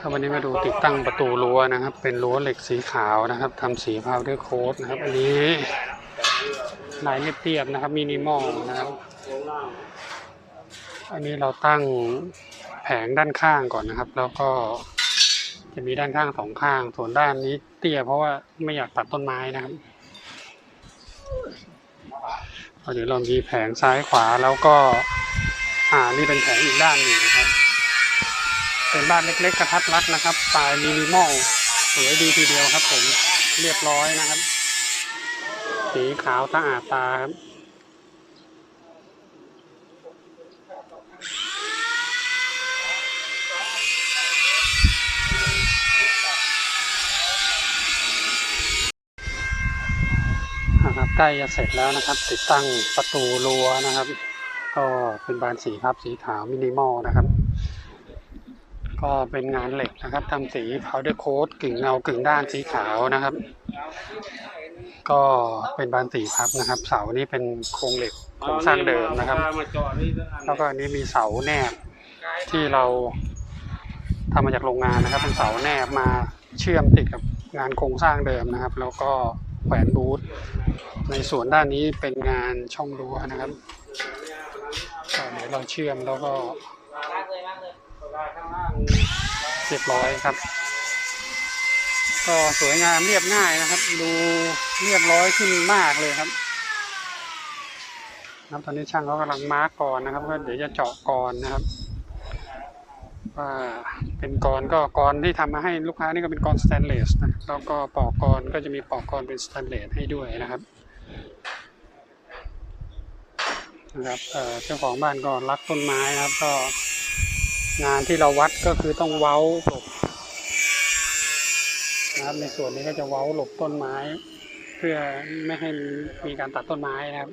ครับวันนี้มาดูติดตั้งประตูรั้วนะครับ เป็นรั้วเหล็กสีขาวนะครับทำสีพาวเดอร์โค้ดนะครับ อันนี้ลายเรียบๆนะครับมินิมอลนะครับ อันนี้เราตั้งแผงด้านข้างก่อนนะครับ แล้วก็จะมีด้านข้างสองข้าง ส่วนด้านนี้เตี้ยเพราะว่าไม่อยากตัดต้นไม้นะครับเดี๋ยวเรามีแผงซ้ายขวาแล้วก็อ่านี่เป็นแผงอีกด้านหนึ่งนะครับ เป็นบ้านเล็กๆกระทัดรัดนะครับสไตล์มินิมอลสวยดีทีเดียวครับ ผมเรียบร้อยนะครับ สีขาวสะอาดตาครับนะครับใกล้จะเสร็จแล้วนะครับ ติดตั้งประตูรั้วนะครับ ก็เป็นบานสีครับสีขาวมินิมอลนะครับ ก็เป็นงานเหล็กนะครับทำสี powder coat กึ่งเงากึ่งด้านสีขาวนะครับ ก็เป็นบานสีพับนะครับ เสานี่เป็นโครงเหล็กโครงสร้างเดิมนะครับ แล้วก็อันนี้มีเสาแนบที่เราทำมาจากโรงงานนะครับ เป็นเสาแนบมาเชื่อมติดกับงานโครงสร้างเดิมนะครับ แล้วก็แขวนบูธในส่วนด้านนี้เป็นงานช่องรั้วนะครับเดี๋ยวเราเชื่อมแล้วก็ เรียบร้อยครับ ก็สวยงามเรียบง่ายนะครับ ดูเรียบร้อยขึ้นมากเลยครับครับตอนนี้ช่างเขากำลังมาร์กก่อนนะครับก็เดี๋ยวจะเจาะกรนนะครับว่าเป็นกรก็กรที่ทำมาให้ลูกค้านี่ก็เป็นกรสแตนเลสนะแล้วก็ปอกกรก็จะมีปอกกรเป็นสแตนเลสให้ด้วยนะครับนะครับเอ่อเจ้าของบ้านก็รักต้นไม้นะครับก็ งานที่เราวัดก็คือต้องเว้าหลบนะครับ ในส่วนนี้ก็จะเว้าหลบต้นไม้ เพื่อไม่ให้มีการตัดต้นไม้นะครับ